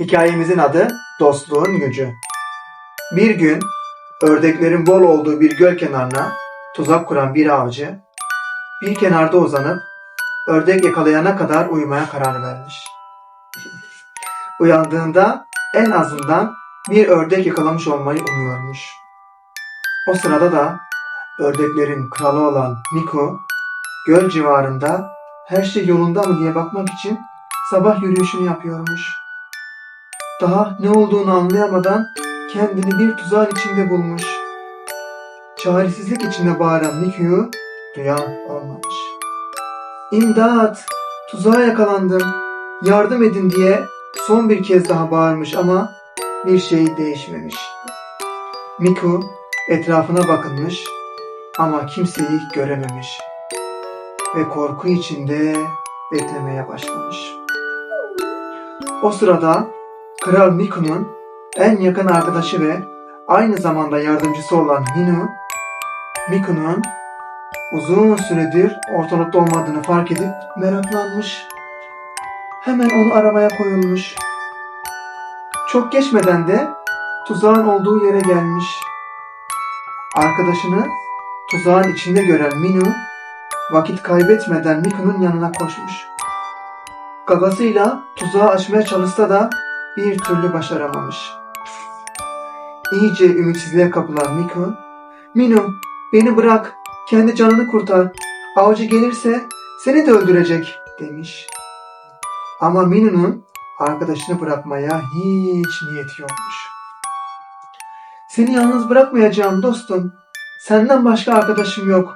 Hikayemizin adı Dostluğun Gücü. Bir gün ördeklerin bol olduğu bir göl kenarına tuzak kuran bir avcı bir kenarda uzanıp ördek yakalayana kadar uyumaya karar vermiş. Uyandığında en azından bir ördek yakalamış olmayı umuyormuş. O sırada da ördeklerin kralı olan Miko göl civarında her şey yolunda mı diye bakmak için sabah yürüyüşünü yapıyormuş. Daha ne olduğunu anlayamadan kendini bir tuzağın içinde bulmuş. Çaresizlik içinde bağıran Miku'yu duyan olmamış. İmdat! Tuzağa yakalandım. Yardım edin diye son bir kez daha bağırmış ama bir şey değişmemiş. Miku etrafına bakınmış ama kimseyi görememiş ve korku içinde beklemeye başlamış. O sırada Kral Miku'nun en yakın arkadaşı ve aynı zamanda yardımcısı olan Minu, Miku'nun uzun süredir ortalıkta olmadığını fark edip meraklanmış. Hemen onu aramaya koyulmuş. Çok geçmeden de tuzağın olduğu yere gelmiş. Arkadaşını tuzağın içinde gören Minu vakit kaybetmeden Miku'nun yanına koşmuş. Gagasıyla tuzağı açmaya çalışsa da bir türlü başaramamış. İyice ümitsizliğe kapılan Miku, Minu beni bırak, kendi canını kurtar. Avcı gelirse seni de öldürecek demiş. Ama Minu'nun arkadaşını bırakmaya hiç niyeti yokmuş. Seni yalnız bırakmayacağım dostum. Senden başka arkadaşım yok.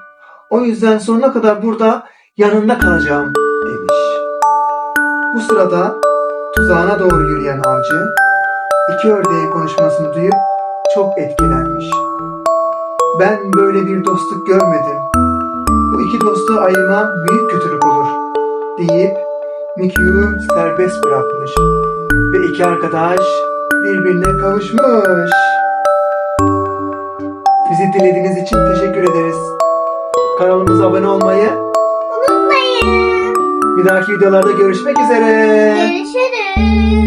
O yüzden sonuna kadar burada yanında kalacağım demiş. Bu sırada tuzağına doğru yürüyen avcı iki ördeğin konuşmasını duyup çok etkilenmiş. Ben böyle bir dostluk görmedim. Bu iki dostu ayırmam büyük kötülük olur deyip Mikyu'yu serbest bırakmış ve iki arkadaş birbirine kavuşmuş. Bizi dinlediğiniz için teşekkür ederiz. Kanalımıza abone olmayı. Bir dahaki videolarda görüşmek üzere. Görüşürüz.